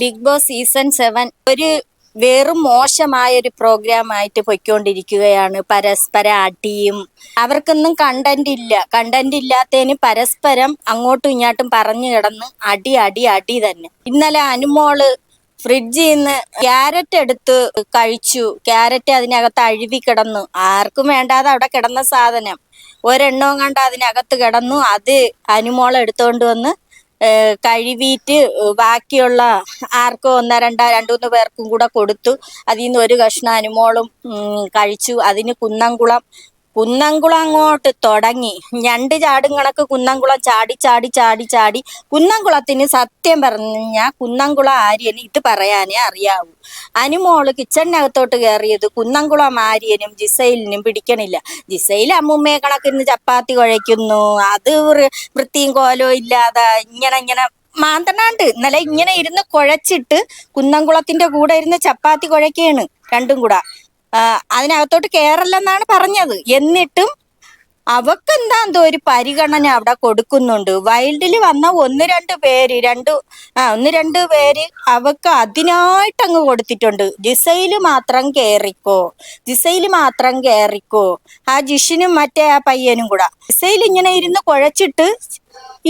Big boss season seven ഒരു വെറും മോശമായ ഒരു പ്രോഗ്രാം ആയിട്ട് പൊയ്ക്കൊണ്ടിരിക്കുകയാണ്. പരസ്പര അടിയും അവർക്കൊന്നും കണ്ടന്റ് ഇല്ല. കണ്ടന്റ് ഇല്ലാത്തതിന് പരസ്പരം അങ്ങോട്ടും ഇങ്ങോട്ടും പറഞ്ഞു കിടന്ന് അടി അടി അടി തന്നെ. ഇന്നലെ അനുമോൾ ഫ്രിഡ്ജിൽ നിന്ന് ക്യാരറ്റ് എടുത്ത് കഴിച്ചു. ക്യാരറ്റ് അതിനകത്ത് അഴുവി കിടന്നു. ആർക്കും വേണ്ടാതെ അവിടെ കിടന്ന സാധനം. ഒരെണ്ണവും കണ്ട അതിനകത്ത് കിടന്നു. അത് അനുമോൾ എടുത്തുകൊണ്ട് വന്ന് കഴുകിയിട്ട് ബാക്കിയുള്ള ആർക്കോ ഒന്നോ രണ്ടോ രണ്ടൂന്ന് പേർക്കും കൂടെ കൊടുത്തു. അതിൽ നിന്ന് ഒരു കഷ്ണം അനുമോളും കഴിച്ചു. അതിന് കുന്നംകുളം കുന്നംകുളം അങ്ങോട്ട് തുടങ്ങി. ഞണ്ട് ചാടും കണക്ക് കുന്നംകുളം ചാടി ചാടി ചാടി ചാടി. കുന്നംകുളത്തിന് സത്യം പറഞ്ഞാൽ കുന്നംകുളം ആര്യന് ഇത് പറയാനേ അറിയാവൂ. അനുമോൾ കിച്ചണിനകത്തോട്ട് കയറിയത് കുന്നംകുളം ആര്യനും ജിസൈലിനും പിടിക്കണില്ല. ജിസൈൽ അമ്മൂമ്മയെ കണക്കിന്ന് ചപ്പാത്തി കുഴയ്ക്കുന്നു. അത് വൃത്തിയും കോലവും ഇല്ലാതെ ഇങ്ങനെ ഇങ്ങനെ മാന്തണാണ്ട് ഇന്നലെ ഇങ്ങനെ ഇരുന്ന് കുഴച്ചിട്ട് കുന്നംകുളത്തിന്റെ കൂടെ ഇരുന്ന് ചപ്പാത്തി കുഴയ്ക്കാണ് രണ്ടും കൂടെ. അതിനകത്തോട്ട് കയറല്ലെന്നാണ് പറഞ്ഞത്. എന്നിട്ടും അവക്കെന്താ എന്തോ ഒരു പരിഗണന അവിടെ കൊടുക്കുന്നുണ്ട്. വൈൽഡിൽ വന്ന ഒന്ന് രണ്ട് പേര് രണ്ട് ആ ഒന്ന് രണ്ട് പേര് അവക്ക് അതിനായിട്ട് അങ്ങ് കൊടുത്തിട്ടുണ്ട്. ജിസയിൽ മാത്രം കയറിക്കോ ജിസയിൽ മാത്രം കയറിക്കോ ആ ജിഷിനും മറ്റേ ആ പയ്യനും കൂടെ. ജിസയിൽ ഇങ്ങനെ ഇരുന്ന് കുഴച്ചിട്ട്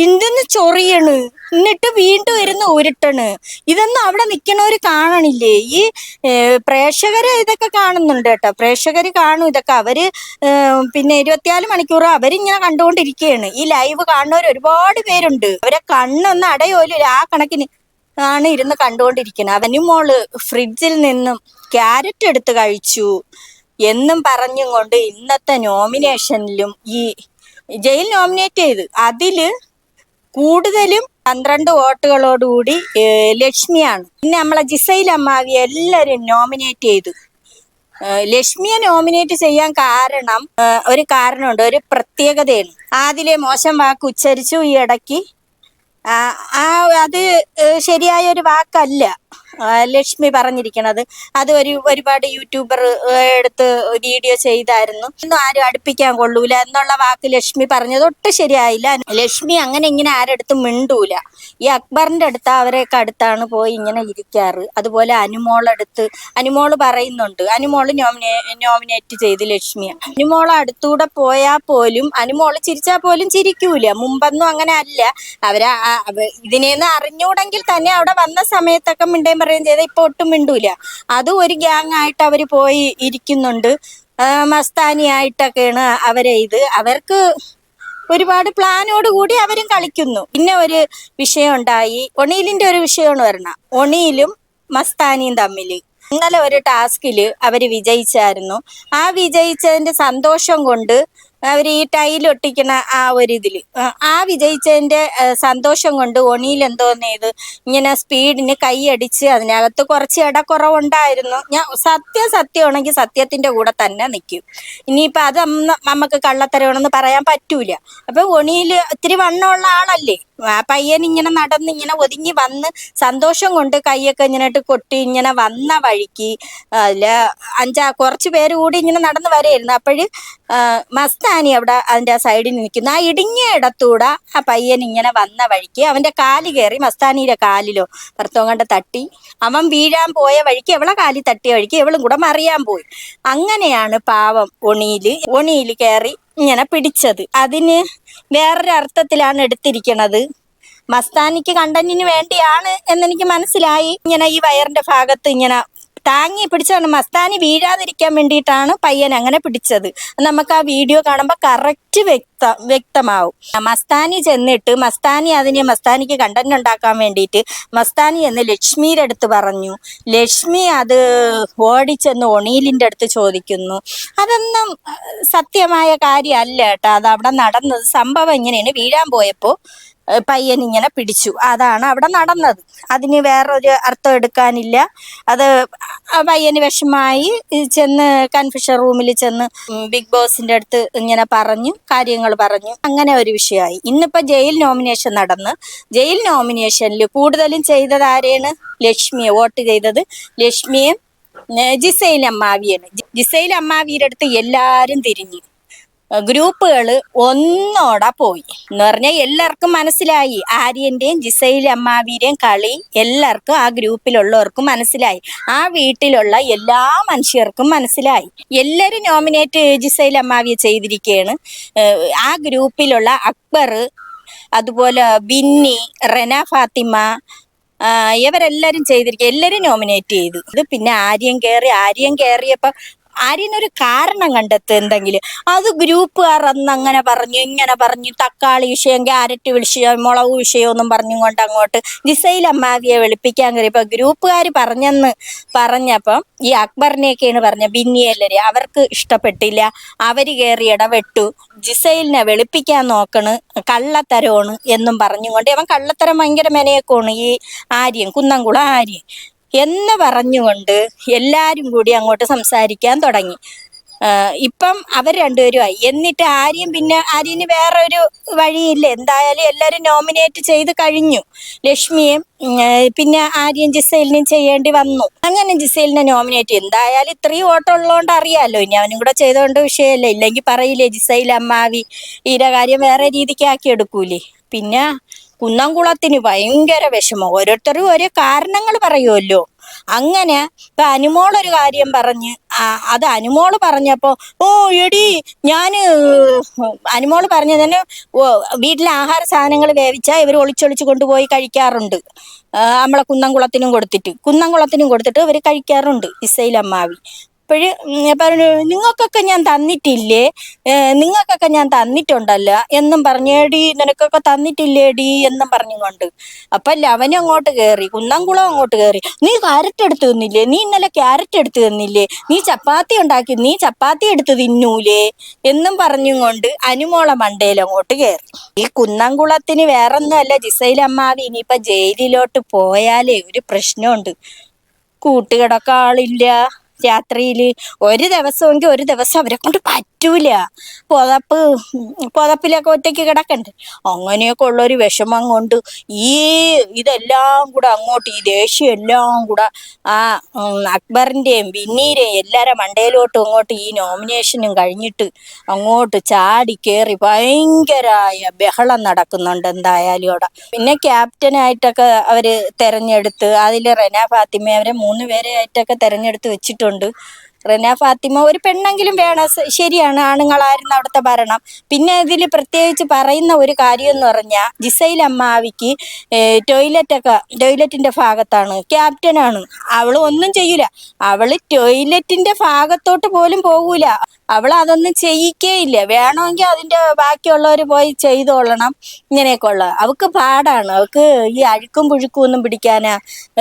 ഇന്തെന്ന് ചൊറിയണ്. എന്നിട്ട് വീണ്ടും ഇരുന്ന് ഉരുട്ടണ്. ഇതൊന്നും അവിടെ നിക്കണവര് കാണണില്ലേ? ഈ പ്രേക്ഷകര് ഇതൊക്കെ കാണുന്നുണ്ട് കേട്ടോ. പ്രേക്ഷകര് കാണും ഇതൊക്കെ. അവർ പിന്നെ ഇരുപത്തിനാല് മണിക്കൂർ അവരിങ്ങനെ കണ്ടുകൊണ്ടിരിക്കുകയാണ് ഈ ലൈവ് കാണുന്നവർ ഒരുപാട് പേരുണ്ട്. അവരെ കണ്ണൊന്ന് അടയോലും ആ കണക്കിന് ആണ് ഇരുന്ന് കണ്ടുകൊണ്ടിരിക്കുന്നത് അവനും മോൾ ഫ്രിഡ്ജിൽ നിന്നും ക്യാരറ്റ് എടുത്ത് കഴിച്ചു. എന്നും പറഞ്ഞും കൊണ്ട് ഇന്നത്തെ നോമിനേഷനിലും ഈ ജയിൽ നോമിനേറ്റ് ചെയ്ത്. അതിൽ കൂടുതലും പന്ത്രണ്ട് വോട്ടുകളോടുകൂടി ലക്ഷ്മിയാണ്. പിന്നെ നമ്മളെ ജിസൈൽ അമ്മാവി എല്ലാരും നോമിനേറ്റ് ചെയ്തു. ലക്ഷ്മിയെ നോമിനേറ്റ് ചെയ്യാൻ കാരണം ഒരു കാരണമുണ്ട്. ഒരു പ്രത്യേകതയാണ്. ആദിലെ മോശം വാക്ക് ഉച്ചരിച്ചു ഈ ഇടയ്ക്ക്. ആ അത് ശരിയായ ഒരു വാക്കല്ല. ലക്ഷ്മി പറഞ്ഞിരിക്കണത്. അത് ഒരു ഒരുപാട് യൂട്യൂബർ എടുത്ത് വീഡിയോ ചെയ്തായിരുന്നു. ഒന്നും ആരും അടുപ്പിക്കാൻ കൊള്ളൂല. എന്നുള്ള വാക്ക് ലക്ഷ്മി പറഞ്ഞത് ഒട്ടും ശരിയായില്ല. ലക്ഷ്മി അങ്ങനെ ഇങ്ങനെ ആരെടുത്തും മിണ്ടൂല. ഈ അക്ബറിന്റെ അടുത്ത് അവരെയൊക്കെ അടുത്താണ് പോയി ഇങ്ങനെ ഇരിക്കാറ്. അതുപോലെ അനുമോളടുത്ത് അനുമോൾ പറയുന്നുണ്ട്. അനുമോൾ നോമിനേ നോമിനേറ്റ് ചെയ്ത് ലക്ഷ്മിയെ. അനുമോൾ അടുത്തൂടെ പോയാൽ പോലും അനുമോൾ ചിരിച്ചാൽ പോലും ചിരിക്കൂല. മുമ്പൊന്നും അങ്ങനെ അല്ല. അവരാ ഇതിനെന്ന് അറിഞ്ഞൂടെങ്കിൽ തന്നെ അവിടെ വന്ന സമയത്തൊക്കെ മിണ്ടേം പറയുകയും ചെയ്ത ഇപ്പൊ ഒട്ടും മിണ്ടൂല. അതും ഒരു ഗ്യാങ് ആയിട്ട് അവർ പോയി ഇരിക്കുന്നുണ്ട്. മസ്താനി മസ്താനിയായിട്ടൊക്കെയാണ് അവരെ ഇത്. അവർക്ക് ഒരുപാട് പ്ലാനോട് കൂടി അവരും കളിക്കുന്നു. പിന്നെ ഒരു വിഷയം ഉണ്ടായി. ഒരു വിഷയമാണ് വരണം ഒണീലും മസ്താനിയും തമ്മിൽ ഇന്നലെ ഒരു ടാസ്കിൽ അവർ വിജയിച്ചായിരുന്നു. ആ വിജയിച്ചതിന്റെ സന്തോഷം കൊണ്ട് അവർ ഈ ടൈലൊട്ടിക്കണ ആ ഒരു ഇതിൽ ആ, വിജയിച്ചതിന്റെ സന്തോഷം കൊണ്ട് ഒണിയിൽ എന്തോന്ന് ചെയ്ത് ഇങ്ങനെ സ്പീഡിന് കൈയടിച്ച് അതിനകത്ത് കുറച്ച് ഇടക്കുറവുണ്ടായിരുന്നു. ഞാൻ സത്യം സത്യമാണെങ്കിൽ സത്യത്തിന്റെ കൂടെ തന്നെ നിൽക്കും ഇനിയിപ്പൊ അത് നമുക്ക് കള്ളത്തരമാണെന്ന് പറയാൻ പറ്റൂല. അപ്പൊ ഒണിയിൽ ഇത്തിരി വണ്ണമുള്ള ആളല്ലേ? പയ്യൻ ഇങ്ങനെ നടന്ന് ഇങ്ങനെ ഒതുങ്ങി വന്ന് സന്തോഷം കൊണ്ട് കൈയൊക്കെ ഇങ്ങനെ കൊട്ടി ഇങ്ങനെ വന്ന വഴിക്ക് അല്ല അഞ്ചാ കുറച്ച് പേര് കൂടി ഇങ്ങനെ നടന്ന് വരെയായിരുന്നു. അപ്പോഴ് മസ്താനി അവിടെ അതിന്റെ സൈഡിൽ നിൽക്കുന്നു. ആ ഇടുങ്ങിയ ഇടത്തൂടെ ആ പയ്യൻ ഇങ്ങനെ വന്ന വഴിക്ക് അവന്റെ കാൽ കയറി മസ്താനിയുടെ കാലിലോ ഭർത്തവും കണ്ട് തട്ടി. അവൻ വീഴാൻ പോയ വഴിക്ക് എവളെ കാലിൽ തട്ടിയ വഴിക്ക് എവളും കൂടെ മറിയാൻ പോയി. അങ്ങനെയാണ് പാവം ഒണിയിൽ ഒണിയിൽ കയറി ഇങ്ങനെ പിടിച്ചത്. അതിന് വേറൊരു അർത്ഥത്തിലാണ് എടുത്തിരിക്കുന്നത് മസ്താനിക്ക് കണ്ടന്റിന് വേണ്ടിയാണ് എന്നെനിക്ക് മനസ്സിലായി. ഇങ്ങനെ ഈ വയറിന്റെ ഭാഗത്ത് ഇങ്ങനെ താങ്ങി പിടിച്ചാണ് മസ്താനി വീഴാതിരിക്കാൻ വേണ്ടിയിട്ടാണ് പയ്യൻ അങ്ങനെ പിടിച്ചത്. നമുക്ക് ആ വീഡിയോ കാണുമ്പോൾ കറക്റ്റ് വ്യക്ത വ്യക്തമാവും. മസ്താനി ചെന്നിട്ട് മസ്താനി അതിനെ മസ്താനിക്ക് കണ്ടന്റ് ഉണ്ടാക്കാൻ വേണ്ടിയിട്ട് മസ്താനി എന്ന് ലക്ഷ്മിയുടെ അടുത്ത് പറഞ്ഞു. ലക്ഷ്മി അത് ഓടിച്ചെന്ന് ഒണീലിന്റെ അടുത്ത് ചോദിക്കുന്നു. അതൊന്നും സത്യമായ കാര്യമല്ല കേട്ടോ. അത് അവിടെ നടന്നത് സംഭവം ഇങ്ങനെയാണ്. വീഴാൻ പോയപ്പോൾ പയ്യൻ ഇങ്ങനെ പിടിച്ചു. അതാണ് അവിടെ നടന്നത്. അതിന് വേറൊരു അർത്ഥം എടുക്കാനില്ല. അത് പയ്യന് വിഷമായി. ചെന്ന് കൺഫ്യൂഷൻ റൂമിൽ ചെന്ന് ബിഗ് ബോസിന്റെ അടുത്ത് ഇങ്ങനെ പറഞ്ഞു കാര്യങ്ങൾ പറഞ്ഞു. അങ്ങനെ ഒരു വിഷയമായി. ഇന്നിപ്പോ ജയിൽ നോമിനേഷൻ നടന്ന്. ജയിൽ നോമിനേഷനിൽ കൂടുതലും ചെയ്തത് ആരെയാണ്? ലക്ഷ്മിയെ വോട്ട് ചെയ്തത് ലക്ഷ്മിയും ജിസൈൽ അമ്മാവിയാണ്. ജിസൈൽ അമ്മാവിയുടെ അടുത്ത് എല്ലാരും തിരിഞ്ഞു. ഗ്രൂപ്പുകൾ ഒന്നോടെ പോയി. എന്ന് പറഞ്ഞാൽ എല്ലാവർക്കും മനസ്സിലായി. ആര്യന്റെയും ജിസൈൽ അമ്മാവിയുടെയും കളി എല്ലാവർക്കും ആ ഗ്രൂപ്പിലുള്ളവർക്കും മനസ്സിലായി. ആ വീട്ടിലുള്ള എല്ലാ മനുഷ്യർക്കും മനസ്സിലായി. എല്ലാവരും നോമിനേറ്റ് ജിസൈൽ അമ്മാവിയെ ചെയ്തിരിക്കുകയാണ് ആ ഗ്രൂപ്പിലുള്ള അക്ബർ അതുപോലെ ബിന്നി റെന ഫാത്തിമ ഇവരെല്ലാവരും ചെയ്തിരിക്കുക എല്ലാരും നോമിനേറ്റ് ചെയ്തു. ഇത് പിന്നെ ആര്യം കയറി ആര്യം കയറിയപ്പോ ആര്യനൊരു കാരണം കണ്ടെത്തുക എന്തെങ്കിലും. അത് ഗ്രൂപ്പുകാർ അന്ന് അങ്ങനെ പറഞ്ഞു ഇങ്ങനെ പറഞ്ഞു തക്കാളി വിഷയം ക്യാരറ്റ് വിഷയം മുളക് വിഷയം ഒന്നും പറഞ്ഞും കൊണ്ട് അങ്ങോട്ട്. ജിസൈൽ അമ്മാവിയെ വെളുപ്പിക്കാൻ കയറിയപ്പോ ഗ്രൂപ്പുകാർ പറഞ്ഞെന്ന് പറഞ്ഞപ്പം ഈ അക്ബറിനെയൊക്കെയാണ് പറഞ്ഞ ബിന്നിയല്ലേ അവർക്ക് ഇഷ്ടപ്പെട്ടില്ല. അവർ കയറി ഇടപെട്ടു. ജിസൈലിനെ വെളുപ്പിക്കാൻ നോക്കണ് കള്ളത്തരമാണ് എന്നും പറഞ്ഞുകൊണ്ട്. അവൻ കള്ളത്തരം ഭയങ്കര മെനയൊക്കെയാണ് ഈ ആര്യൻ കുന്നംകുളം ആര്യൻ. എന്ന് പറഞ്ഞുകൊണ്ട് എല്ലാരും കൂടി അങ്ങോട്ട് സംസാരിക്കാൻ തുടങ്ങി. ഇപ്പം അവർ രണ്ടുപേരുമായി. എന്നിട്ട് ആര്യം പിന്നെ ആര്യന് വേറെ ഒരു വഴിയില്ല. എന്തായാലും എല്ലാവരും നോമിനേറ്റ് ചെയ്ത് കഴിഞ്ഞു. ലക്ഷ്മിയും പിന്നെ ആര്യം ജിസൈലിനും ചെയ്യേണ്ടി വന്നു. അങ്ങനെ ജിസൈലിനെ നോമിനേറ്റ് എന്തായാലും ഇത്രയും ഓട്ടം ഉള്ളതുകൊണ്ട് അറിയാലോ. ഇനി അവനും കൂടെ ചെയ്തുകൊണ്ട് വിഷയമല്ല? ഇല്ലെങ്കിൽ പറയില്ലേ ജിസൈൽ അമ്മാവി ഈരകാര്യം വേറെ രീതിക്ക് ആക്കി എടുക്കൂലേ? പിന്നെ കുന്നംകുളത്തിന് ഭയങ്കര വിഷമം. ഓരോരുത്തരും ഓരോ കാരണങ്ങൾ പറയുമല്ലോ അങ്ങനെ ഇപ്പൊ അനുമോളൊരു കാര്യം പറഞ്ഞ് അത് അനുമോൾ പറഞ്ഞപ്പോ ഓ എടി ഞാൻ അനുമോൾ പറഞ്ഞതിന് വീട്ടിലെ ആഹാര സാധനങ്ങൾ വേവിച്ചാൽ ഇവർ ഒളിച്ചൊളിച്ച് കൊണ്ടുപോയി കഴിക്കാറുണ്ട്. നമ്മളെ കുന്നംകുളത്തിനും കൊടുത്തിട്ട് കുന്നംകുളത്തിനും കൊടുത്തിട്ട് ഇവർ കഴിക്കാറുണ്ട് ഇസൈൽ അപ്പോഴ് പറഞ്ഞു നിങ്ങൾക്കൊക്കെ ഞാൻ തന്നിട്ടില്ലേ? നിങ്ങൾക്കൊക്കെ ഞാൻ തന്നിട്ടുണ്ടല്ലോ? എന്നും പറഞ്ഞേടി നിനക്കൊക്കെ തന്നിട്ടില്ലേടി? എന്നും പറഞ്ഞുകൊണ്ട്. അപ്പൊ ലവൻ അങ്ങോട്ട് കയറി കുന്നംകുളം അങ്ങോട്ട് കയറി നീ ക്യാരറ്റ് എടുത്ത് തന്നില്ലേ? നീ ഇന്നലെ ക്യാരറ്റ് എടുത്ത് തന്നില്ലേ? നീ ചപ്പാത്തി ഉണ്ടാക്കി നീ ചപ്പാത്തി എടുത്തു തിന്നൂലേ? എന്നും പറഞ്ഞുകൊണ്ട് അനുമോള മണ്ടയിൽ അങ്ങോട്ട് കയറി ഈ കുന്നംകുളത്തിന് വേറൊന്നുമല്ല ജിസൈൽ അമ്മാവി ഇനിയിപ്പൊ ജയിലിലോട്ട് പോയാലേ ഒരു പ്രശ്നമുണ്ട്. കൂട്ടുകിടക്ക ആളില്ല. രാത്രിയിൽ ഒരു ദിവസമെങ്കിൽ ഒരു ദിവസം അവരെ കൊണ്ട് പറ്റൂല. പുതപ്പ് പുതപ്പിലൊക്കെ ഒറ്റയ്ക്ക് കിടക്കണ്ട്. അങ്ങനെയൊക്കെ ഉള്ളൊരു വിഷമം കൊണ്ട് ഈ ഇതെല്ലാം കൂടെ അങ്ങോട്ട് ഈ ദേഷ്യം എല്ലാം കൂടെ ആ അക്ബറിന്റെയും ബിന്നീരെയും എല്ലാരെ മണ്ടയിലോട്ടും അങ്ങോട്ട് ഈ നോമിനേഷനും കഴിഞ്ഞിട്ട് അങ്ങോട്ട് ചാടി കയറി ഭയങ്കരായ ബഹളം നടക്കുന്നുണ്ട് എന്തായാലും അവിടെ. പിന്നെ ക്യാപ്റ്റനായിട്ടൊക്കെ അവർ തെരഞ്ഞെടുത്ത് അതിൽ റെന ഫാത്തിമ അവരെ മൂന്ന് പേരെ ആയിട്ടൊക്കെ തെരഞ്ഞെടുത്ത് വെച്ചിട്ടുണ്ട്. റെന ഫാത്തിമ ഒരു പെണ്ണെങ്കിലും വേണം. ശരിയാണ് ആണുങ്ങളായിരുന്നു അവിടുത്തെ ഭരണം. പിന്നെ ഇതിൽ പ്രത്യേകിച്ച് പറയുന്ന ഒരു കാര്യം എന്ന് പറഞ്ഞാൽ ജിസൈൽ അമ്മാവിക്ക് ടോയ്ലറ്റൊക്കെ ടോയ്ലറ്റിന്റെ ഭാഗത്താണ്. ക്യാപ്റ്റനാണ്. അവൾ ഒന്നും ചെയ്യൂല. അവൾ ടോയ്ലറ്റിന്റെ ഭാഗത്തോട്ട് പോലും പോകൂല. അവൾ അതൊന്നും ചെയ്യിക്കേയില്ല. വേണമെങ്കിൽ അതിന്റെ ബാക്കിയുള്ളവർ പോയി ചെയ്തോളണം. ഇങ്ങനെയൊക്കെ ഉള്ള അവൾക്ക് പാടാണ്. അവൾക്ക് ഈ അഴുക്കും പുഴുക്കും ഒന്നും പിടിക്കാനാ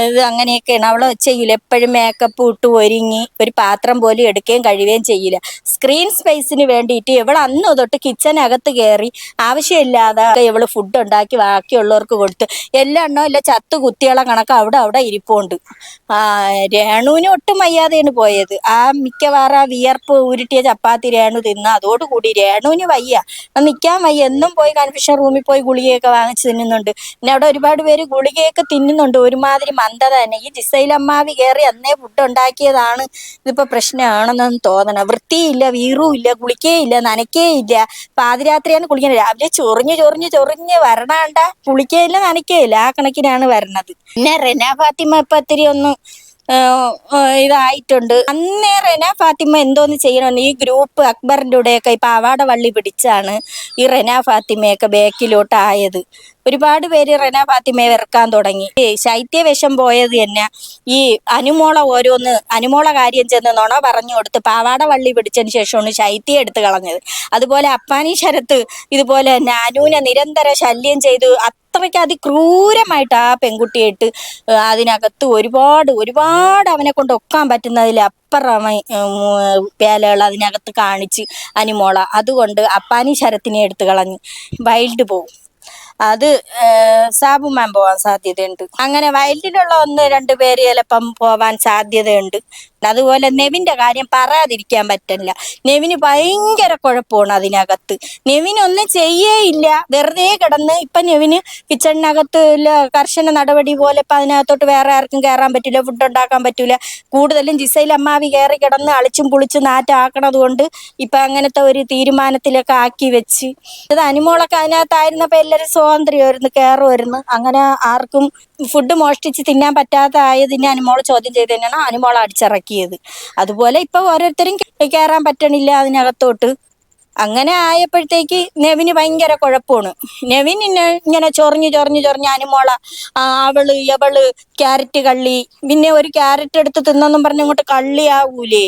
ഇത് അങ്ങനെയൊക്കെയാണ്. അവൾ ചെയ്യില്ല എപ്പോഴും മേക്കപ്പ് ഇട്ട് ഒരുങ്ങി ഒരു പാത്രം പോലും എടുക്കുകയും കഴിയുകയും ചെയ്യില്ല സ്ക്രീൻ സ്പേസിന് വേണ്ടിയിട്ട് ഇവൾ അന്ന് തൊട്ട് കിച്ചനകത്ത് കയറി ആവശ്യമില്ലാതെ ഇവൾ ഫുഡ് ഉണ്ടാക്കി ബാക്കിയുള്ളവർക്ക് കൊടുത്ത് എല്ലാ എണ്ണോ ഇല്ല ചത്ത് കുത്തിയുള്ള കണക്ക് അവിടെ അവിടെ ഇരിപ്പുണ്ട്. ആ രേണുവിന് ഒട്ടും വയ്യാതെയാണ് പോയത്. ആ മിക്കവാറും ആ വിയർപ്പ് ഉരുട്ടിയ ചപ്പാത്തി രേണു തിന്ന്. അതോടുകൂടി രേണുവിന് വയ്യ. നിൽക്കാൻ വയ്യ. എന്നും പോയി കൺഫ്യൂഷൻ റൂമിൽ പോയി ഗുളികയൊക്കെ വാങ്ങിച്ച് തിന്നുന്നുണ്ട്. പിന്നെ അവിടെ ഒരുപാട് പേര് ഗുളികയൊക്കെ തിന്നുന്നുണ്ട്. ഒരുമാതിരി മന്ദത തന്നെ. ഈ ജിസൈലമ്മാവി കയറി അന്നേ ഫുഡ് ഉണ്ടാക്കിയതാണ്. ഇതിപ്പോ പ്രശ്നമാണെന്നൊന്നും തോന്നണം. വൃത്തിയില്ല വീറും ഇല്ല കുളിക്കേയില്ല നനയ്ക്കേയില്ല പാതിരാത്രിയാണ് കുളിക്കുന്നത് രാവിലെ ചൊറിഞ്ഞ് ചൊറിഞ്ഞ് ചൊറിഞ്ഞ് വരണാണ്ട. കുളിക്കേയില്ല നനയ്ക്കേയില്ല. ആ കണക്കിനാണ് വരണത്. പിന്നെ റെന ഫാത്തിമ ഇപ്പൊ ഒത്തിരി ഒന്ന് ഇതായിട്ടുണ്ട്. അന്നേ റെന ഫാത്തിമ എന്തോന്ന് ചെയ്യണമെന്ന് ഈ ഗ്രൂപ്പ് അക്ബറിന്റെ കൂടെയൊക്കെ ഈ പാവാട വള്ളി പിടിച്ചാണ് ഈ റെന ഫാത്തിമയൊക്കെ ബാക്കിലോട്ട് ആയത് ഒരുപാട് പേര് റെന ഫാത്തിമയെ വെറുക്കാൻ തുടങ്ങി. ശൈത്യവേഷം ശൈത്യ പോയത് തന്നെ ഈ അനുമോള ഓരോന്ന് അനുമോള കാര്യം ചെന്ന് നുണ പറഞ്ഞു കൊടുത്ത് പാവാട വള്ളി പിടിച്ചതിന് ശേഷമാണ് ശൈത്യം എടുത്തു കളഞ്ഞത്. അതുപോലെ അപ്പാനി ശരത്ത് ഇതുപോലെ അനുവിനെ നിരന്തര ശല്യം ചെയ്ത് അത്രയ്ക്ക് അതിക്രൂരമായിട്ട് ആ പെൺകുട്ടിയായിട്ട് ഇട്ട് അതിനകത്ത് ഒരുപാട് ഒരുപാട് അവനെ കൊണ്ട് ഒക്കാൻ പറ്റുന്നതിൽ അപ്പുറം വേലകൾ അതിനകത്ത് കാണിച്ച് അനുമോള. അതുകൊണ്ട് അപ്പാനി ശരത്തിനെ എടുത്തു കളഞ്ഞ്. വൈൽഡ് പോവും. അത് സാബു മാം പോവാൻ സാധ്യതയുണ്ട്. അങ്ങനെ വയലിലുള്ള ഒന്ന് രണ്ട് പേര് ചിലപ്പം പോവാൻ സാധ്യതയുണ്ട്. അതുപോലെ നെവിന്റെ കാര്യം പറയാതിരിക്കാൻ പറ്റില്ല. നെവിന് ഭയങ്കര കുഴപ്പമാണ് അതിനകത്ത്. നെവിന് ഒന്നും ചെയ്യേയില്ല വെറുതെ കിടന്ന് ഇപ്പൊ നെവിന് കിച്ചണിനകത്ത് കർശന നടപടി പോലെ ഇപ്പൊ അതിനകത്തോട്ട് വേറെ ആർക്കും കയറാൻ പറ്റില്ല ഫുഡ് ഉണ്ടാക്കാൻ പറ്റൂല. കൂടുതലും ജിസയിൽ അമ്മാവി കയറി കിടന്ന് അളിച്ചും പുളിച്ചും നാറ്റാക്കണത് കൊണ്ട് ഇപ്പൊ അങ്ങനത്തെ ഒരു തീരുമാനത്തിലൊക്കെ ആക്കി വെച്ച്. ഇത് അനുമോളൊക്കെ അതിനകത്തായിരുന്നപ്പോ എല്ലാവരും സ്വാതന്ത്ര്യമായിരുന്നു വരുന്നു അങ്ങനെ ആർക്കും ഫുഡ് മോഷ്ടിച്ച് തിന്നാൻ പറ്റാത്ത ആയതിനെ അനുമോൾ ചോദ്യം ചെയ്ത് തന്നെയാണ് അനുമോൾ അടിച്ചിറക്കിയത്. അതുപോലെ ഇപ്പൊ ഓരോരുത്തരും കയറാൻ പറ്റണില്ല അതിനകത്തോട്ട്. അങ്ങനെ ആയപ്പോഴത്തേക്ക് നെവിന് ഭയങ്കര കുഴപ്പമാണ് നെവിൻ ഇങ്ങനെ ചൊറിഞ്ഞു ചൊറിഞ്ഞു ചൊറിഞ്ഞ് അനുമോള അവൾ എവൾ ക്യാരറ്റ് കള്ളി. പിന്നെ ഒരു ക്യാരറ്റ് എടുത്ത് തിന്നെന്നും പറഞ്ഞ് ഇങ്ങോട്ട് കള്ളിയാവൂലേ.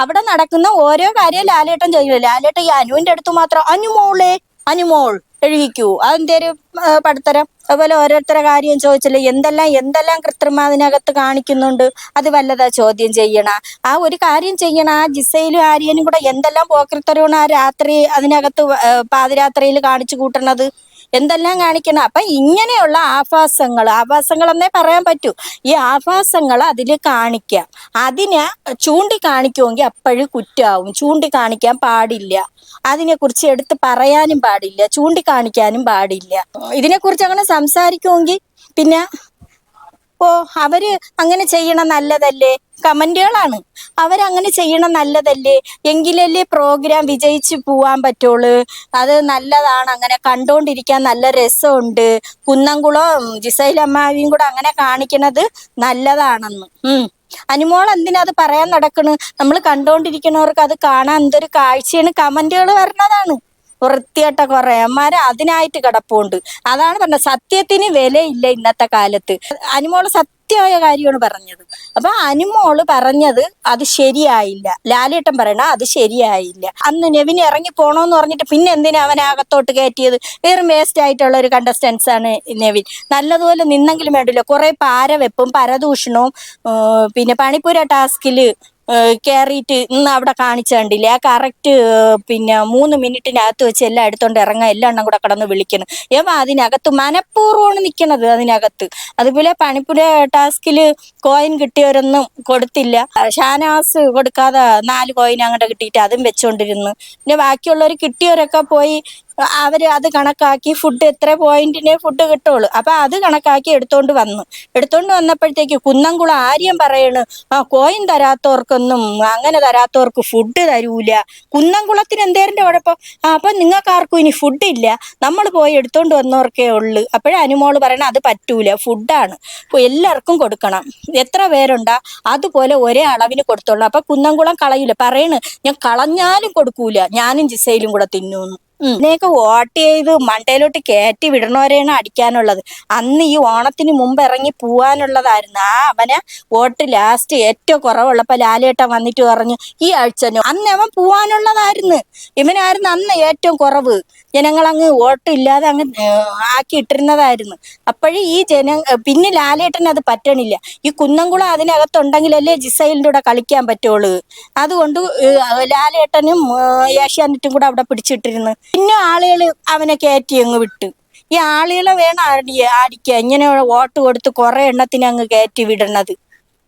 അവിടെ നടക്കുന്ന ഓരോ കാര്യം ലാലേട്ടൻ ചെയ്യില്ല ലാലേട്ടൻ ഈ അനുവിന്റെ അടുത്ത് മാത്രം അനുമോളെ അനുമോൾ. എഴുതിക്കൂ. അതെന്തേലും പടുത്തരം. അതുപോലെ ഓരോരുത്തരുടെ കാര്യം ചോദിച്ചില്ലേ എന്തെല്ലാം എന്തെല്ലാം കൃത്രിമ അതിനകത്ത് കാണിക്കുന്നുണ്ട്? അത് വല്ലതാ ചോദ്യം ചെയ്യണ? ആ ഒരു കാര്യം ചെയ്യണ ആ ജിസയിലും ആര്യനും കൂടെ എന്തെല്ലാം പോക്കൃത്തരമാണ് ആ രാത്രി അതിനകത്ത് പാതിരാത്രിയിൽ കാണിച്ചു കൂട്ടണത്? എന്തെല്ലാം കാണിക്കണം? അപ്പൊ ഇങ്ങനെയുള്ള ആഭാസങ്ങൾ എന്നേ പറയാൻ പറ്റൂ. ഈ ആഭാസങ്ങൾ അതിൽ കാണിക്കാം. അതിനെ ചൂണ്ടിക്കാണിക്കുമെങ്കിൽ അപ്പോഴും ചൂണ്ടി ചൂണ്ടിക്കാണിക്കാൻ പാടില്ല. അതിനെക്കുറിച്ച് എടുത്ത് പറയാനും പാടില്ല. ചൂണ്ടിക്കാണിക്കാനും പാടില്ല. ഇതിനെക്കുറിച്ച് അങ്ങനെ സംസാരിക്കുമെങ്കിൽ പിന്നെ ഓ അവർ അങ്ങനെ ചെയ്യണം നല്ലതല്ലേ? കമന്റുകളാണ്. അവരങ്ങനെ ചെയ്യണം നല്ലതല്ലേ? എങ്കിലല്ലേ പ്രോഗ്രാം വിജയിച്ചു പോവാൻ പറ്റുള്ളൂ. അത് നല്ലതാണ്. അങ്ങനെ കണ്ടോണ്ടിരിക്കാൻ നല്ല രസമുണ്ട്. കുന്നംകുളം ജിസൈലമ്മാവിയും കൂടെ അങ്ങനെ കാണിക്കണത് നല്ലതാണെന്ന്. ഉം. അനുമോൾ എന്തിനാ അത് പറയാൻ നടക്കണ്? നമ്മൾ കണ്ടോണ്ടിരിക്കണവർക്ക് അത് കാണാൻ എന്തൊരു കാഴ്ചയാണ്. കമന്റുകൾ വരണതാണ്. വൃത്തിയട്ട കുറെ അമ്മമാര് അതിനായിട്ട് കിടപ്പുണ്ട്. അതാണ് പറഞ്ഞത്. സത്യത്തിന് വിലയില്ല ഇന്നത്തെ കാലത്ത്. അനുമോൾ സത്യമായ കാര്യമാണ് പറഞ്ഞത്. അപ്പൊ അനുമോൾ പറഞ്ഞത് അത് ശരിയായില്ല. ലാലേട്ടൻ പറയണ അത് ശരിയായില്ല. അന്ന് നെവിന് ഇറങ്ങി പോണോന്ന് പറഞ്ഞിട്ട് പിന്നെ എന്തിനാ അവനെ അകത്തോട്ട് കയറ്റിയത്? വെറും വേസ്റ്റ് ആയിട്ടുള്ള ഒരു കണ്ടസ്റ്റൻസ് ആണ് നെവിൻ. നല്ലതുപോലെ നിന്നെങ്കിലും വേണ്ടില്ല. കുറെ പാരവെപ്പും പരദൂഷണവും പിന്നെ പണിപ്പുര ടാസ്കിൽ കയറിയിട്ട് ഇന്ന് അവിടെ കാണിച്ചു കണ്ടില്ല? ആ കറക്റ്റ് പിന്നെ മൂന്ന് മിനിറ്റിനകത്ത് വെച്ച് എല്ലാം എടുത്തോണ്ട് ഇറങ്ങാൻ എല്ലാം എണ്ണം കൂടെ കടന്ന് വിളിക്കണം ഏവ അതിനകത്ത് മനഃപൂർവമാണ് നിൽക്കണത് അതിനകത്ത്. അതുപോലെ പണിപ്പുര ടാസ്കിൽ കോയിൻ കിട്ടിയവരൊന്നും കൊടുത്തില്ല. ഷാനാസ് കൊടുക്കാതെ നാല് കോയിൻ അങ്ങോട്ട് കിട്ടിയിട്ട് അതും വെച്ചോണ്ടിരുന്നു. പിന്നെ ബാക്കിയുള്ളവർ കിട്ടിയവരൊക്കെ പോയി അവർ അത് കണക്കാക്കി ഫുഡ് എത്ര പോയിന്റിനെ ഫുഡ് കിട്ടുള്ളൂ അപ്പൊ അത് കണക്കാക്കി എടുത്തോണ്ട് വന്നു. എടുത്തോണ്ട് വന്നപ്പോഴത്തേക്ക് കുന്നംകുളം ആര്യം പറയണ് ആ കോയിൻ തരാത്തവർക്കൊന്നും അങ്ങനെ തരാത്തവർക്ക് ഫുഡ് തരൂല. കുന്നംകുളത്തിന് എന്തേരന്റെ കുഴപ്പം? അപ്പൊ നിങ്ങൾക്ക് ആർക്കും ഇനി ഫുഡ് ഇല്ല. നമ്മൾ പോയി എടുത്തോണ്ട് വന്നവർക്കേ ഉള്ളു. അപ്പോഴേ അനുമോൾ പറയണ അത് പറ്റൂല. ഫുഡാണ് എല്ലാവർക്കും കൊടുക്കണം. എത്ര പേരുണ്ടാ? അതുപോലെ ഒരേ അളവിന് കൊടുത്തോളൂ അപ്പൊ കുന്നംകുളം കളയില്ല. പറയണ് ഞാൻ കളഞ്ഞാലും കൊടുക്കൂല. ഞാനും ജിസയിലും കൂടെ തിന്നൂന്ന്. ഇതിനെയൊക്കെ വോട്ട് ചെയ്ത് മണ്ടയിലോട്ട് കയറ്റി വിടണവരെയാണ് അടിക്കാനുള്ളത്. അന്ന് ഈ ഓണത്തിന് മുമ്പ് ഇറങ്ങി പോവാനുള്ളതായിരുന്നു. ആ അവനെ വോട്ട് ലാസ്റ്റ് ഏറ്റവും കുറവുള്ളപ്പോ ലാലേട്ടൻ വന്നിട്ട് പറഞ്ഞു ഈ ആഴ്ച അന്ന് അവൻ പോവാനുള്ളതായിരുന്നു. ഇവനായിരുന്നു അന്ന് ഏറ്റവും കുറവ്. ജനങ്ങൾ അങ്ങ് വോട്ട് ഇല്ലാതെ അങ്ങ് ആക്കി ഇട്ടിരുന്നതായിരുന്നു. അപ്പോഴും ഈ ജന പിന്നെ ലാലേട്ടൻ അത് പറ്റണില്ല. ഈ കുന്നംകുളം അതിനകത്തുണ്ടെങ്കിലല്ലേ ജിസൈലിന്റെ കൂടെ കളിക്കാൻ പറ്റുള്ളൂ. അതുകൊണ്ട് ലാലേട്ടനും ഏഷ്യാനെറ്റും കൂടെ അവിടെ പിടിച്ചിട്ടിരുന്നു. പിന്നെ ആളുകൾ അവനെ കയറ്റി അങ്ങ് വിട്ട്. ഈ ആളുകളെ വേണം ആടി ആടിക്കുക ഇങ്ങനെ വോട്ട് കൊടുത്ത് കുറെ എണ്ണത്തിന് അങ്ങ് കയറ്റി വിടണത്.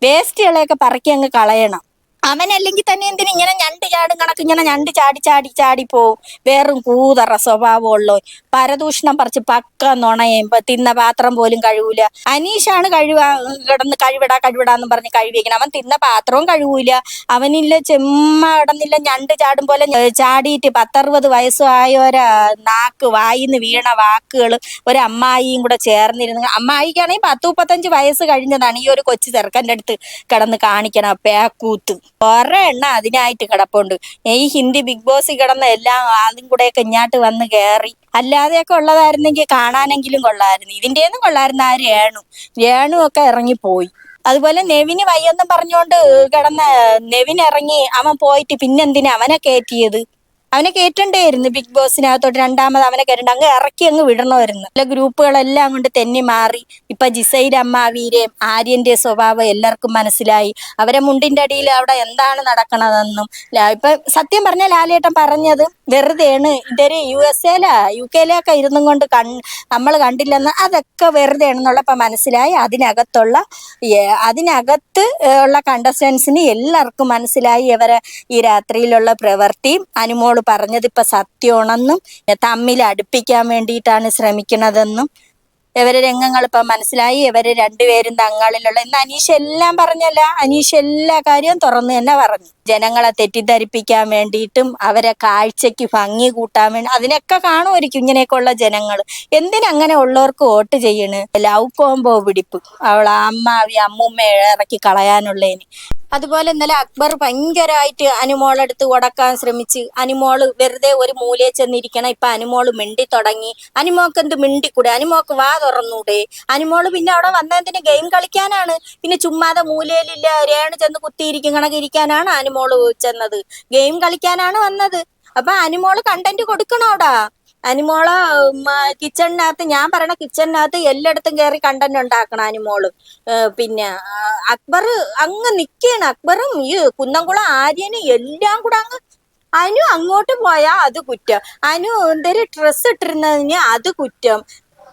വേസ്റ്റുകളെയൊക്കെ പറക്കി അങ്ങ് കളയണം. അവനല്ലെങ്കിൽ തന്നെ എന്തിനു ഇങ്ങനെ ഞണ്ട് ചാടും കണക്ക്? ഇങ്ങനെ ഞണ്ട് ചാടി ചാടി ചാടി പോവും. വേറും കൂതറ സ്വഭാവമുള്ളോ പരദൂഷണം പറിച്ച് പക്ക നുണയും ഇപ്പൊ തിന്ന പാത്രം പോലും കഴുകൂല അനീഷാണ് കഴിവാ കിടന്ന് കഴിവിടാ കഴിവിടാന്ന് പറഞ്ഞ് കഴിവിക്കണം അവൻ തിന്ന പാത്രവും കഴുകൂല അവനില്ല ചെമ്മ കിടന്നില്ല ഞണ്ട് ചാടും പോലെ ചാടിയിട്ട് പത്തറുപത് വയസ്സായവരെ നാക്ക് വായിന്ന് വീണ വാക്കുകൾ ഒരമ്മായിയും കൂടെ ചേർന്നിരുന്നു. അമ്മായിക്കാണെങ്കിൽ പത്ത് മുപ്പത്തഞ്ച് വയസ്സ് കഴിഞ്ഞതാണ് ഈ ഒരു കൊച്ചു ചെറുക്കന്റെ അടുത്ത് കിടന്ന് കാണിക്കണം പേക്കൂത്ത്. കുറെ എണ്ണ അതിനായിട്ട് കിടപ്പുണ്ട്. ഈ ഹിന്ദി ബിഗ് ബോസ് കിടന്ന എല്ലാം അതും കൂടെയൊക്കെ ഇങ്ങാട്ട് വന്ന് കയറി അല്ലാതെയൊക്കെ ഉള്ളതായിരുന്നെങ്കിൽ കാണാനെങ്കിലും കൊള്ളായിരുന്നു ഇതിന്റെയൊന്നും കൊള്ളായിരുന്നു ആ രേണു. രേണു ഒക്കെ ഇറങ്ങിപ്പോയി. അതുപോലെ നെവിന് വയ്യൊന്നും പറഞ്ഞുകൊണ്ട് കിടന്ന നെവിൻ ഇറങ്ങി അവൻ പോയിട്ട് പിന്നെന്തിനാ അവനെ കയറ്റിയത്? അവനെ കയറ്റണ്ടായിരുന്നു ബിഗ് ബോസിനകത്തോട്ട്. രണ്ടാമത് അവനെ കയറ്റണ്ട. അങ്ങ് ഇറക്കി അങ്ങ് വിടണമായിരുന്നു. അല്ല ഗ്രൂപ്പുകളെല്ലാം കൊണ്ട് തെന്നി മാറി. ഇപ്പൊ ജിസൈൽ അമ്മാവീരെയും ആര്യന്റെ സ്വഭാവം എല്ലാവർക്കും മനസ്സിലായി. അവരെ മുണ്ടിന്റെ അടിയിൽ അവിടെ എന്താണ് നടക്കണതെന്നും ഇപ്പൊ സത്യം പറഞ്ഞ ലാലേട്ടൻ പറഞ്ഞത് വെറുതെയാണ്. ഇതൊരു യു എസ് എയിലാ യു കെയിലൊക്കെ ഇരുന്നും കൊണ്ട് കൺ നമ്മൾ കണ്ടില്ലെന്ന് അതൊക്കെ വെറുതെയാണെന്നുള്ളപ്പോൾ മനസ്സിലായി. അതിനകത്തുള്ള അതിനകത്ത് ഉള്ള കണ്ടസ്റ്റൻസിന് എല്ലാവർക്കും മനസ്സിലായി. ഇവരെ ഈ രാത്രിയിലുള്ള പ്രവൃത്തി. അനുമോൾ പറഞ്ഞത് ഇപ്പൊ സത്യമാണെന്നും തമ്മിൽ അടുപ്പിക്കാൻ വേണ്ടിയിട്ടാണ് ശ്രമിക്കുന്നതെന്നും ഇവരെ രംഗങ്ങൾ ഇപ്പൊ മനസ്സിലായി ഇവർ രണ്ടുപേരും തങ്ങളിലുള്ള ഇന്ന് അനീഷ് എല്ലാം പറഞ്ഞല്ല അനീഷ് എല്ലാ കാര്യവും തുറന്നു തന്നെ പറഞ്ഞു. ജനങ്ങളെ തെറ്റിദ്ധരിപ്പിക്കാൻ വേണ്ടിയിട്ടും അവരെ കാഴ്ചക്ക് ഭംഗി കൂട്ടാൻ വേണ്ടി അതിനൊക്കെ കാണുമായിരിക്കും ഇങ്ങനെയൊക്കെയുള്ള ജനങ്ങൾ. എന്തിനങ്ങനെ ഉള്ളവർക്ക് വോട്ട് ചെയ്യണ്? ലവ് കോംബോ പിടിപ്പ്. അവളെ അമ്മാവി അമ്മൂമ്മ ഇറക്കി കളയാനുള്ളതിന്. അതുപോലെ ഇന്നലെ അക്ബർ ഭയങ്കരമായിട്ട് അനുമോളെടുത്ത് ഉടക്കാൻ ശ്രമിച്ച് അനുമോൾ വെറുതെ ഒരു മൂലയെ ചെന്നിരിക്കണം ഇപ്പൊ അനുമോൾ മിണ്ടി തുടങ്ങി. അനുമോക്ക് എന്ത് മിണ്ടിക്കൂടെ? അനുമോക്ക് വാ തുറന്നൂടെ? അനുമോൾ പിന്നെ അവിടെ വന്നതിന് ഗെയിം കളിക്കാനാണ്. പിന്നെ ചുമ്മാതെ മൂലയിലില്ല രേണു ചെന്ന് കുത്തിയിരിക്കും കണക്കിരിക്കാനാണ് അനുമോൾ ചെന്നത്. ഗെയിം കളിക്കാനാണ് വന്നത്. അപ്പൊ അനുമോൾ കണ്ടന്റ് കൊടുക്കണോടാ അനുമോള കിച്ചണിനകത്ത് ഞാൻ പറയണ കിച്ചണിനകത്ത് എല്ലായിടത്തും കയറി കണ്ടന്റ് ഉണ്ടാക്കണം അനിമോൾ. പിന്നെ അക്ബർ അങ്ങ് നിക്കാണ്. അക്ബറും ഈ കുന്നംകുളം ആര്യനും എല്ലാം കൂടെ അങ്ങ് അനു അങ്ങോട്ട് പോയാ അത് കുറ്റം. അനു എന്തൊരു ഡ്രസ്സ് ഇട്ടിരുന്നതിന് അത് കുറ്റം.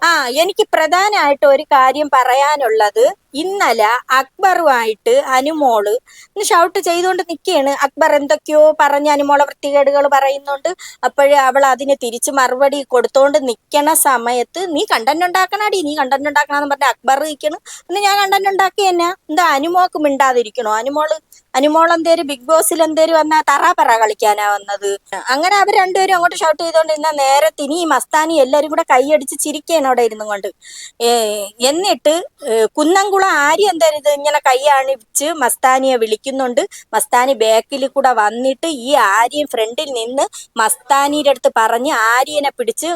ആ എനിക്ക് പ്രധാനമായിട്ട് ഒരു കാര്യം പറയാനുള്ളത്. ഇന്നലെ അക്ബറുമായിട്ട് അനുമോൾ ഇന്ന് ഷൗട്ട് ചെയ്തുകൊണ്ട് നിൽക്കുകയാണ് അക്ബർ എന്തൊക്കെയോ പറഞ്ഞ് അനുമോളെ വൃത്തികേടുകൾ പറയുന്നുണ്ട്. അപ്പോഴേ അവൾ അതിന് തിരിച്ച് മറുപടി കൊടുത്തോണ്ട് നിൽക്കണ സമയത്ത് നീ കണ്ടന്റ് ഉണ്ടാക്കണാടി നീ കണ്ടന്റ് ഉണ്ടാക്കണമെന്ന് പറഞ്ഞ അക്ബർ നിൽക്കണം എന്ന് ഞാൻ കണ്ടന്റ് ഉണ്ടാക്കി തന്നെ എന്താ അനുമോക്ക് മിണ്ടാതിരിക്കണോ? അനുമോൾ അനുമോൾ എന്തേലും ബിഗ് ബോസിൽ എന്തേലും വന്നാ തറാപ്പറ കളിക്കാനാ വന്നത്. അങ്ങനെ അവർ രണ്ടുപേരും അങ്ങോട്ട് ഷൗട്ട് ചെയ്തോണ്ടിരുന്ന നേരെ തിനി മസ്താനി എല്ലാരും കൂടെ കൈയടിച്ച് ചിരിക്കുകയാണ് അവിടെ ഇരുന്നു കൊണ്ട്. എന്നിട്ട് കുന്നംകുളം ആര്യ എന്തരുത് ഇങ്ങനെ കൈയാണിച്ച് മസ്താനിയെ വിളിക്കുന്നുണ്ട്. മസ്താനി ബാക്കിൽ കൂടെ വന്നിട്ട് ഈ ആര്യൻ ഫ്രണ്ടിൽ നിന്ന് മസ്താനിയുടെ അടുത്ത് പറഞ്ഞ് ആര്യനെ പിടിച്ച്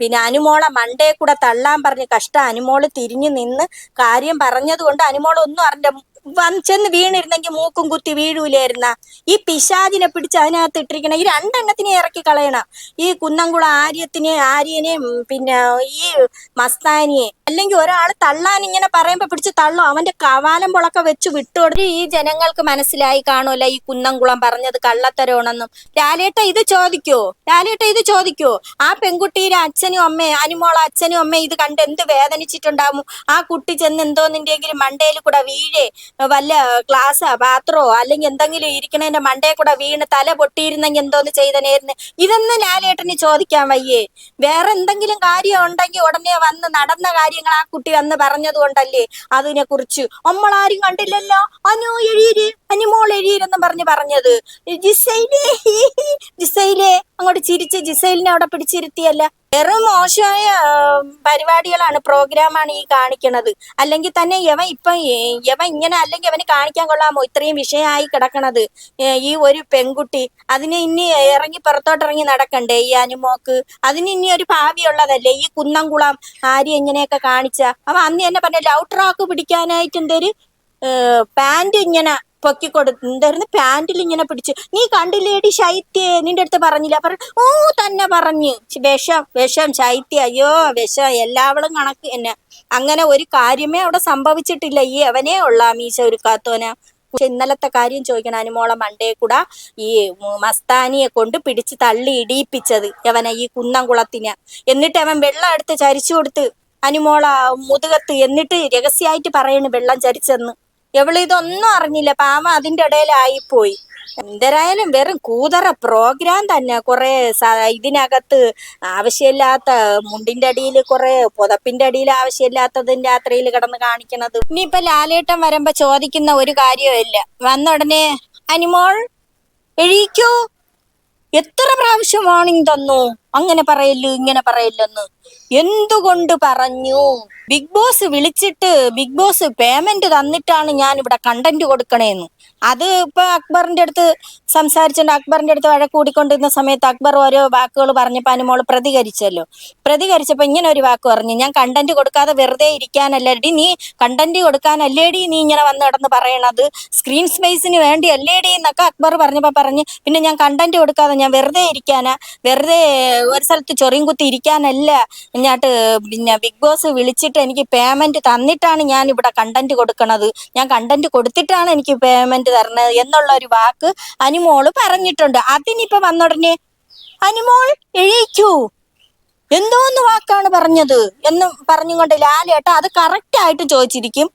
പിന്നെ അനുമോളെ മണ്ടേ കൂടെ തള്ളാൻ പറഞ്ഞ് കഷ്ട അനുമോൾ തിരിഞ്ഞു നിന്ന് കാര്യം പറഞ്ഞത് കൊണ്ട് അനുമോൾ ഒന്നും അറിഞ്ഞ ചെന്ന് വീണിരുന്നെങ്കിൽ മൂക്കും കുത്തി വീഴൂലായിരുന്ന. ഈ പിശാചിനെ പിടിച്ച് അതിനകത്ത് ഇട്ടിരിക്കണം ഈ രണ്ടെണ്ണത്തിനെ ഇറക്കി കളയണം. ഈ കുന്നംകുളം ആര്യത്തിനെ ആര്യനെയും പിന്നെ ഈ മസ്താനിയെ അല്ലെങ്കിൽ ഒരാൾ തള്ളാൻ ഇങ്ങനെ പറയുമ്പോ പിടിച്ച് തള്ളോ. അവന്റെ കവാലം പുളക്ക വെച്ച് വിട്ടോടി ഈ ജനങ്ങൾക്ക് മനസ്സിലായി കാണുമല്ല ഈ കുന്നംകുളം പറഞ്ഞത് കള്ളത്തരമാണെന്നും. ലാലേട്ട ഇത് ചോദിക്കോ. ലാലേട്ട ഇത് ചോദിക്കോ. ആ പെൺകുട്ടിയുടെ അച്ഛനും അമ്മയും അനുമോള അച്ഛനും അമ്മയും ഇത് കണ്ട് എന്ത് വേദനിച്ചിട്ടുണ്ടാവും? ആ കുട്ടി ചെന്ന് എന്തോന്നിന്റെങ്കിലും മണ്ടയിൽ കൂടെ വീഴേ. വല്ല ഗ്ലാസ് പാത്രോ അല്ലെങ്കിൽ എന്തെങ്കിലും ഇരിക്കണേന്റെ മണ്ടേ കൂടെ വീണ് തല പൊട്ടിയിരുന്നെങ്കിൽ എന്തോന്ന് ചെയ്തനായിരുന്നു ഇതൊന്നും ലാലേട്ടന് ചോദിക്കാൻ വയ്യേ. വേറെ എന്തെങ്കിലും കാര്യം ഉണ്ടെങ്കിൽ ഉടനെ വന്ന് നടന്ന കാര്യങ്ങൾ ആ കുട്ടി വന്ന് പറഞ്ഞത് കൊണ്ടല്ലേ അതിനെ കുറിച്ച്. നമ്മളാരും കണ്ടില്ലല്ലോ. അനു എഴീര് അനുമോൾ എഴീരെന്നും പറഞ്ഞ് പറഞ്ഞത്. ജിസൈലേ ജിസൈലേ ചിരിച്ച് ജിസൈലിനെ അവിടെ പിടിച്ചിരുത്തിയല്ല. വെറും മോശമായ പരിപാടികളാണ് പ്രോഗ്രാമാണ് ഈ കാണിക്കണത്. അല്ലെങ്കിൽ തന്നെ യവൻ ഇപ്പൊ യവൻ ഇങ്ങനെ അല്ലെങ്കിൽ അവന് കാണിക്കാൻ കൊള്ളാമോ? ഇത്രയും വിഷയമായി കിടക്കണത്. ഈ ഒരു പെൺകുട്ടി അതിന് ഇനി ഇറങ്ങി പുറത്തോട്ടിറങ്ങി നടക്കണ്ടേ ഈ അനുമോക്ക്? അതിന് ഇനി ഒരു ഭാവി ഉള്ളതല്ലേ? ഈ കുന്നംകുളം ആര്യ ഇങ്ങനെയൊക്കെ കാണിച്ച. അപ്പൊ അന്ന് എന്നെ പറഞ്ഞ ലൗ ട്രാക്ക് പിടിക്കാനായിട്ട് എന്തൊരു പാന്റ് ഇങ്ങനെ പൊക്കിക്കൊടു എന്തായിരുന്നു? പാന്റിൽ ഇങ്ങനെ പിടിച്ച്. നീ കണ്ടില്ലേടി ശൈത്യേ? നിന്റെ അടുത്ത് പറഞ്ഞില്ല. പറ ഓ തന്നെ പറഞ്ഞു. വിഷം വിഷം ശൈത്യ. അയ്യോ വിഷം. എല്ലാവളും കണക്ക് എന്നെ അങ്ങനെ ഒരു കാര്യമേ അവിടെ സംഭവിച്ചിട്ടില്ല. ഈ അവനേ ഉള്ള മീശ ഒരുക്കാത്തോന ഇന്നലത്തെ കാര്യം ചോദിക്കണം. അനുമോളെ മണ്ടേ കൂടെ ഈ മസ്താനിയെ കൊണ്ട് പിടിച്ച് തള്ളി ഇടിയിപ്പിച്ചത് അവനെ ഈ കുന്നംകുളത്തിന് എന്നിട്ട് അവൻ വെള്ളം എടുത്ത് ചരിച്ചു കൊടുത്ത് അനുമോള മുതുകത്ത്. എന്നിട്ട് രഹസ്യമായിട്ട് പറയണു വെള്ളം ചരിച്ചെന്ന്. എവൾ ഇതൊന്നും അറിഞ്ഞില്ല. പാവ അതിന്റെ ഇടയിലായിപ്പോയി. എന്തരായാലും വെറും കൂതറ പ്രോഗ്രാം തന്നെ. കുറെ ഇതിനകത്ത് ആവശ്യമില്ലാത്ത മുണ്ടിന്റെ അടിയിൽ കുറെ പുതപ്പിന്റെ അടിയിൽ ആവശ്യമില്ലാത്തതിന്റെ രാത്രിയിൽ കിടന്ന് കാണിക്കണത്. ഇനിയിപ്പൊ ലാലേട്ടൻ വരുമ്പോ ചോദിക്കുന്ന ഒരു കാര്യമില്ല വന്ന ഉടനെ അനിമോൾ എഴീക്കോ എത്ര പ്രാവശ്യം വാണിംഗ് തന്നു? അങ്ങനെ പറയല്ലോ ഇങ്ങനെ പറയല്ലെന്ന്. എന്തുകൊണ്ട് പറഞ്ഞു? ബിഗ് ബോസ് വിളിച്ചിട്ട് ബിഗ് ബോസ് പേയ്മെന്റ് തന്നിട്ടാണ് ഞാൻ ഇവിടെ കണ്ടന്റ് കൊടുക്കണേന്ന്. അത് ഇപ്പൊ അക്ബറിന്റെ അടുത്ത് സംസാരിച്ചിട്ട് അക്ബറിന്റെ അടുത്ത് വഴക്ക് കൂടിക്കൊണ്ടിരുന്ന സമയത്ത് അക്ബർ ഓരോ വാക്കുകൾ പറഞ്ഞപ്പോ അനുമോൾ പ്രതികരിച്ചല്ലോ. പ്രതികരിച്ചപ്പോ ഇങ്ങനെ ഒരു വാക്ക് പറഞ്ഞു. ഞാൻ കണ്ടന്റ് കൊടുക്കാതെ വെറുതെ ഇരിക്കാനല്ലേടി നീ? കണ്ടന്റ് കൊടുക്കാനല്ലേടി നീ ഇങ്ങനെ വന്ന് കിടന്ന് പറയണത്? സ്ക്രീൻ സ്പേസിന് വേണ്ടി അല്ലേടി എന്നൊക്കെ അക്ബർ പറഞ്ഞപ്പോ പറഞ്ഞ്. പിന്നെ ഞാൻ കണ്ടന്റ് കൊടുക്കാതെ ഞാൻ വെറുതെ ഇരിക്കാനാ? വെറുതെ ഒരു സ്ഥലത്ത് ചൊറിയും കുത്തി ഇരിക്കാനല്ല. ഇങ്ങോട്ട് പിന്നെ ബിഗ് ബോസ് വിളിച്ചിട്ട് എനിക്ക് പേയ്മെന്റ് തന്നിട്ടാണ് ഞാൻ ഇവിടെ കണ്ടന്റ് കൊടുക്കണത്. ഞാൻ കണ്ടന്റ് കൊടുത്തിട്ടാണ് എനിക്ക് പേയ്മെന്റ് തരണത് എന്നുള്ള ഒരു വാക്ക് അനുമോൾ പറഞ്ഞിട്ടുണ്ട്. അതിനിപ്പോ വന്നുടനെ അനുമോൾ എഴീക്കൂ എന്തോന്ന് വാക്കാണ് പറഞ്ഞത് എന്ന് പറഞ്ഞുകൊണ്ട് ലാലേട്ട അത് കറക്റ്റ് ആയിട്ട് ചോദിച്ചിരിക്കും.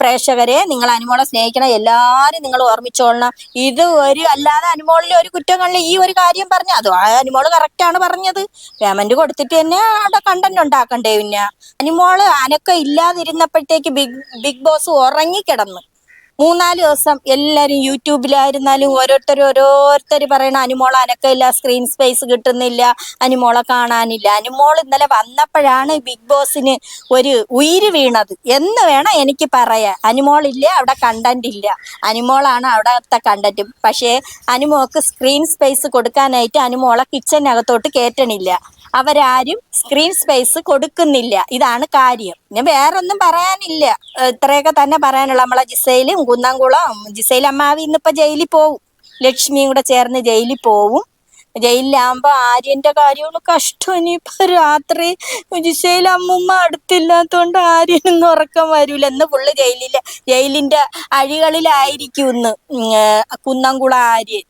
പ്രേക്ഷകരെ നിങ്ങൾ അനുമോളെ സ്നേഹിക്കണം എല്ലാരും നിങ്ങൾ ഓർമ്മിച്ചോളണം. ഇത് ഒരു അല്ലാതെ അനുമോളിൽ ഒരു കുറ്റം കണ്ടില്ല ഈ ഒരു കാര്യം പറഞ്ഞു അത് അനുമോൾ കറക്റ്റ് ആണ് പറഞ്ഞത്. പേമെന്റ് കൊടുത്തിട്ട് തന്നെ അവിടെ കണ്ടന്റ് ഉണ്ടാക്കണ്ടേ പിന്നെ. അനുമോൾ അനക്കം ഇല്ലാതിരുന്നപ്പോഴത്തേക്ക് ബിഗ് ബിഗ് ബോസ് ഉറങ്ങിക്കിടന്നു. മൂന്നാൽ ദിവസം എല്ലാരും യൂട്യൂബിലായിരുന്നാലും ഓരോരുത്തർ ഓരോരുത്തർ പറയണ അനുമോള അനക്കമില്ല സ്ക്രീൻ സ്പേസ് കിട്ടുന്നില്ല അനുമോളെ കാണാനില്ല. അനുമോൾ ഇന്നലെ വന്നപ്പോഴാണ് ബിഗ് ബോസിന് ഒരു ഉയിര് വീണത്. എന്ന് വേണം എനിക്ക് പറയാൻ. അനുമോളില്ല അവിടെ കണ്ടന്റ് ഇല്ല. അനുമോളാണ് അവിടത്തെ കണ്ടന്റ് പക്ഷേ അനുമോക്ക് സ്ക്രീൻ സ്പേസ് കൊടുക്കാനായിട്ട് അനുമോളെ കിച്ചനകത്തോട്ട് കയറ്റണില്ല. അവരാരും സ്ക്രീൻ സ്പേസ് കൊടുക്കുന്നില്ല. ഇതാണ് കാര്യം. പിന്നെ വേറൊന്നും പറയാനില്ല. ഇത്രയൊക്കെ തന്നെ പറയാനുള്ള. നമ്മളെ ജിസയിലും കുന്നംകുളം ജിസയിൽ അമ്മാവി ഇന്നിപ്പോ ജയിലിൽ പോവും. ലക്ഷ്മിയും കൂടെ ചേർന്ന് ജയിലിൽ പോവും. ജയിലിലാകുമ്പോ ആര്യന്റെ കാര്യങ്ങൾ കഷ്ടം ഇനിയിപ്പോ രാത്രി ജിസയിൽ അമ്മുമ്മ അടുത്തില്ലാത്തോണ്ട് ആര്യനൊന്നും ഉറക്കം വരൂല. എന്ന് പുള്ളി ജയിലിൽ ജയിലിന്റെ അഴികളിലായിരിക്കും ഇന്ന്. കുന്നംകുളം ആര്യൻ.